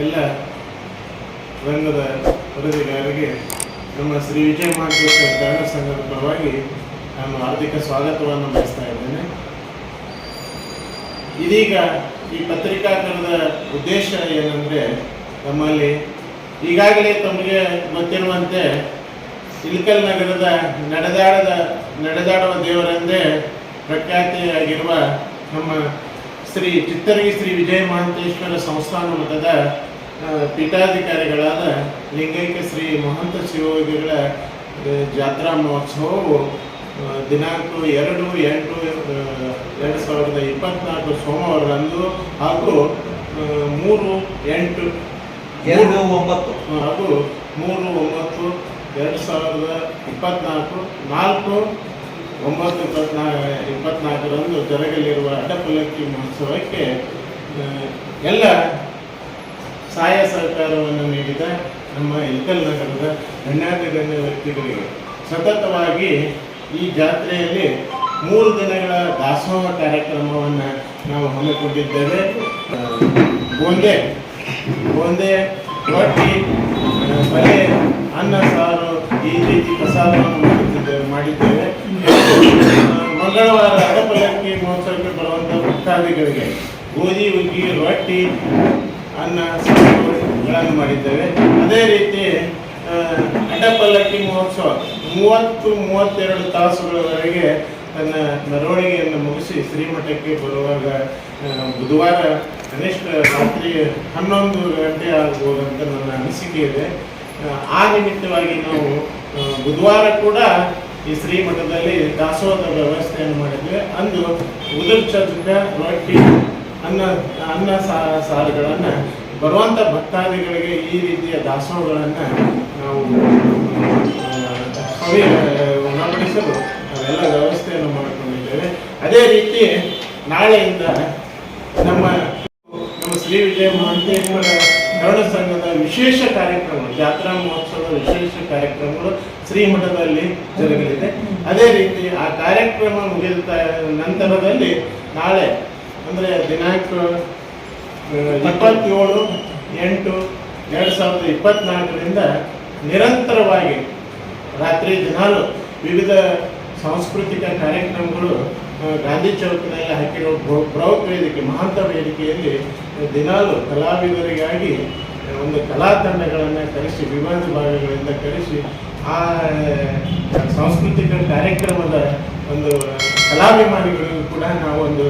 ಎಲ್ಲ ರಂಗದ ವರದಿಗಾರರಿಗೆ ನಮ್ಮ ಶ್ರೀ ವಿಜಯ ಮಹಾಂತೇಶ್ವರ ಕನ್ನಡ ಸಂಘದ ಪರವಾಗಿ ನಾನು ಹಾರ್ದಿಕ ಸ್ವಾಗತವನ್ನು ಬಯಸ್ತಾ ಇದ್ದೇನೆ. ಇದೀಗ ಈ ಪತ್ರಿಕಾಕರಣದ ಉದ್ದೇಶ ಏನಂದರೆ ನಮ್ಮಲ್ಲಿ ಈಗಾಗಲೇ ತಮಗೆ ಗೊತ್ತಿರುವಂತೆ ಇಲ್ಕಲ್ ನಗರದ ನಡೆದಾಡದ ನಡೆದಾಡುವ ದೇವರೆಂದೇ ಪ್ರಖ್ಯಾತಿಯಾಗಿರುವ ನಮ್ಮ ಶ್ರೀ ಚಿತ್ತರಗಿ ಶ್ರೀ ವಿಜಯ ಮಹಾಂತೇಶ್ವರ ಸಂಸ್ಥಾನ ಮಠದ ಪೀಠಾಧಿಕಾರಿಗಳಾದ ಲಿಂಗೈಕ್ಯ ಶ್ರೀ ಮಹಂತ ಶಿವಯೋಗಿಗಳ ಜಾತ್ರಾ ಮಹೋತ್ಸವವು ದಿನಾಂಕ ಎರಡು ಎಂಟು ಎರಡು ಸಾವಿರದ ಇಪ್ಪತ್ನಾಲ್ಕು ಸೋಮವಾರದಂದು ಹಾಗೂ ಮೂರು ಎಂಟು ಎರಡು ಒಂಬತ್ತು. ಹಾಗೂ ಮೂರು ಒಂಬತ್ತು ಎರಡು ಸಾವಿರದ ಇಪ್ಪತ್ನಾಲ್ಕು ನಾಲ್ಕು ಒಂಬತ್ತು ಇಪ್ಪತ್ನಾಲ್ಕು ಇಪ್ಪತ್ನಾಲ್ಕರಂದು ಜರಗಲಿರುವ ಅಡ್ಡಪಲ್ಲಕ್ಕಿ ಮಹೋತ್ಸವಕ್ಕೆ ಎಲ್ಲ ಸಹಾಯ ಸಹಕಾರವನ್ನು ನೀಡಿದ ನಮ್ಮ ಇಕಲ್ ನಗರದ ಗಣ್ಯಾತಿ ಗಣ್ಯ ವ್ಯಕ್ತಿಗಳಿಗೆ ಸತತವಾಗಿ ಈ ಜಾತ್ರೆಯಲ್ಲಿ ಮೂರು ದಿನಗಳ ದಾಸೋಹ ಕಾರ್ಯಕ್ರಮವನ್ನು ನಾವು ಹಮ್ಮಿಕೊಂಡಿದ್ದೇವೆ. ಬೂಂದೆ ಗೋಂದೆ ರೊಟ್ಟಿ ಬಲೆ, ಅನ್ನ, ಸಾರು ಈ ರೀತಿ ಪ್ರಸಾದವನ್ನು ಮಾಡುತ್ತಿದ್ದೇವೆ ಮಾಡಿದ್ದೇವೆ. ಮಂಗಳವಾರ ಅಡಪಲಕ್ಕಿ ಮಹೋತ್ಸವಕ್ಕೆ ಬರುವಂಥ ಭಕ್ತಾದಿಗಳಿಗೆ ಗೋಧಿ ಹುಗ್ಗಿ ರೊಟ್ಟಿ, ಅನ್ನ ಸಾರುಗಳನ್ನು ಮಾಡಿದ್ದೇವೆ. ಅದೇ ರೀತಿ ಅಡ್ಡಪಲ್ಲಕ್ಕಿ ಮಹೋತ್ಸವ ಮೂವತ್ತು, ಮೂವತ್ತೆರಡು ತಾಸುಗಳವರೆಗೆ ತನ್ನ ಮೆರವಣಿಗೆಯನ್ನು ಮುಗಿಸಿ ಶ್ರೀಮಠಕ್ಕೆ ಬರುವಾಗ ಬುಧವಾರ ಕನಿಷ್ಠ ರಾತ್ರಿ ಹನ್ನೊಂದು ಗಂಟೆ ಆಗ್ಬೋದಂತ ನನ್ನ ಅನಿಸಿಕೆ ಇದೆ. ಆ ನಿಮಿತ್ತವಾಗಿ ನಾವು ಬುಧವಾರ ಕೂಡ ಈ ಶ್ರೀಮಠದಲ್ಲಿ ದಾಸೋಹದ ವ್ಯವಸ್ಥೆಯನ್ನು ಮಾಡಿದ್ವಿ. ಅಂದು ಉದುರ್ ಚದುಕ ರೊಟ್ಟಿ, ಅನ್ನ ಅನ್ನ ಸಾರುಗಳನ್ನು ಬರುವಂಥ ಭಕ್ತಾದಿಗಳಿಗೆ ಈ ರೀತಿಯ ದಾಸೋಹಗಳನ್ನು ನಾವು ಕವಿ ಸವಿ ಉಣಬಡಿಸಲು ನಾವೆಲ್ಲ ವ್ಯವಸ್ಥೆಯನ್ನು ಮಾಡಿಕೊಂಡಿದ್ದೇವೆ. ಅದೇ ರೀತಿ ನಾಳೆಯಿಂದ ನಮ್ಮ ನಮ್ಮ ಶ್ರೀ ವಿಜಯ ಮಹಾಂತೇಶ್ವರ ಕನ್ನಡ ಸಂಘದ ವಿಶೇಷ ಕಾರ್ಯಕ್ರಮ, ಜಾತ್ರಾ ಮಹೋತ್ಸವದ ವಿಶೇಷ ಕಾರ್ಯಕ್ರಮಗಳು ಶ್ರೀಮಠದಲ್ಲಿ ಜರುಗಲಿದೆ. ಅದೇ ರೀತಿ ಆ ಕಾರ್ಯಕ್ರಮ ಮುಗಿದ ನಂತರದಲ್ಲಿ ನಾಳೆ ಅಂದರೆ ದಿನಾಂಕ ಇಪ್ಪತ್ತೇಳು ಎಂಟು ಎರಡು ಸಾವಿರದ ಇಪ್ಪತ್ನಾಲ್ಕರಿಂದ ನಿರಂತರವಾಗಿ ರಾತ್ರಿ ದಿನಾಲು ವಿವಿಧ ಸಾಂಸ್ಕೃತಿಕ ಕಾರ್ಯಕ್ರಮಗಳು ಗಾಂಧಿ ಚೌಕಿನಲ್ಲಿ ಹಾಕಿರೋ ಬೃಹತ್ ವೇದಿಕೆ, ಮಹಾಂತ ವೇದಿಕೆಯಲ್ಲಿ ದಿನಾಲು ಕಲಾವಿದರಿಗಾಗಿ ಒಂದು ಕಲಾ ತಂಡಗಳನ್ನು ಕರೆಸಿ ವಿವಿಧ ಭಾಗಗಳಿಂದ ಕರೆಸಿ, ಆ ಸಾಂಸ್ಕೃತಿಕ ಕಾರ್ಯಕ್ರಮದ ಒಂದು ಕಲಾಭಿಮಾನಿಗಳಿಗೂ ಕೂಡ ನಾವೊಂದು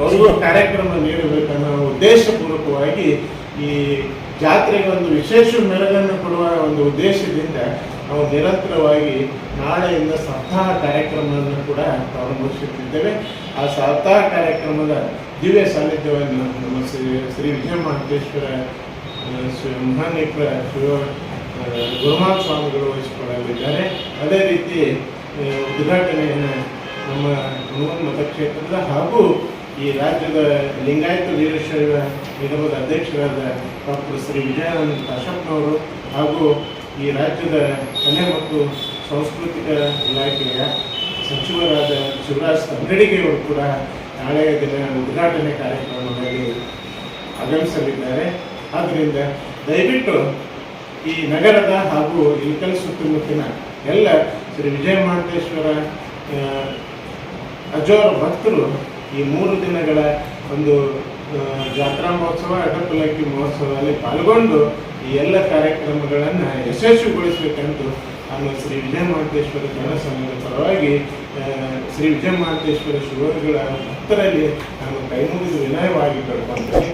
ಅವ್ರಿಗೂ ಕಾರ್ಯಕ್ರಮ ನೀಡಬೇಕನ್ನೋ ಉದ್ದೇಶಪೂರ್ವಕವಾಗಿ ಈ ಜಾತ್ರೆಗೆ ಒಂದು ವಿಶೇಷ ಮೆರುಗನ್ನು ಕೊಡುವ ಒಂದು ಉದ್ದೇಶದಿಂದ ನಾವು ನಿರಂತರವಾಗಿ ನಾಳೆಯಿಂದ ಸಪ್ತಾಹ ಕಾರ್ಯಕ್ರಮವನ್ನು ಕೂಡ ಪ್ರಾರಂಭಿಸುತ್ತಿದ್ದೇವೆ. ಆ ಸಪ್ತಾಹ ಕಾರ್ಯಕ್ರಮದ ದಿವ್ಯ ಸಾನ್ನಿಧ್ಯವನ್ನು ನಮ್ಮ ಶ್ರೀ ಶ್ರೀ ವಿಜಯ ಶ್ರೀ ಮಹಾನೇಶ್ವರ ಶಿವ ಗುರುಮಾನ್ ಸ್ವಾಮಿಗಳು ವಹಿಸಿಕೊಳ್ಳಲಿದ್ದಾರೆ. ಅದೇ ರೀತಿ ಉದ್ಘಾಟನೆಯನ್ನು ನಮ್ಮ ಹನುಮನ್ ಮತಕ್ಷೇತ್ರದ ಹಾಗೂ ಈ ರಾಜ್ಯದ ಲಿಂಗಾಯತ ವೀರಶೈವ ನಿಗಮದ ಅಧ್ಯಕ್ಷರಾದ ಡಾಕ್ಟರ್ ಶ್ರೀ ವಿಜಯಾನಂದ ಕಾಶಪ್ಪನವರು ಹಾಗೂ ಈ ರಾಜ್ಯದ ಕಲೆ ಮತ್ತು ಸಾಂಸ್ಕೃತಿಕ ಇಲಾಖೆಯ ಸಚಿವರಾದ ಶಿವರಾಜ್ ತಂಗಡಿಗೆಯವರು ಕೂಡ ನಾಳೆಯ ದಿನ ಉದ್ಘಾಟನೆ ಕಾರ್ಯಕ್ರಮದಲ್ಲಿ ಆಗಮಿಸಲಿದ್ದಾರೆ. ಆದ್ದರಿಂದ ದಯವಿಟ್ಟು ಈ ನಗರದ ಹಾಗೂ ಇಲ್ಕಲ್ ಸುತ್ತಮುತ್ತಿನ ಎಲ್ಲ ಶ್ರೀ ವಿಜಯ ಮಹಾಂತೇಶ್ವರ ಅಜೋರ ಭಕ್ತರು ಈ ಮೂರು ದಿನಗಳ ಒಂದು ಜಾತ್ರಾ ಮಹೋತ್ಸವ ಅಡ್ಡಪಲ್ಲಕ್ಕಿ ಮಹೋತ್ಸವದಲ್ಲಿ ಪಾಲ್ಗೊಂಡು ಈ ಎಲ್ಲ ಕಾರ್ಯಕ್ರಮಗಳನ್ನು ಯಶಸ್ವಿಗೊಳಿಸಬೇಕಂತೂ ನಾನು ಶ್ರೀ ವಿಜಯ ಮಹಾಂತೇಶ್ವರ ಜನಸಂಘದ ಸಂಘದ ಪರವಾಗಿ ಶ್ರೀ ವಿಜಯ ಮಹಾಂತೇಶ್ವರ ಶಿವರುಗಳ ಭಕ್ತರಲ್ಲಿ ನಾನು ಕೈಮುಗಿದು ವಿನಯವಾಗಿ ಕೇಳ್ಕೊಂತೀನಿ.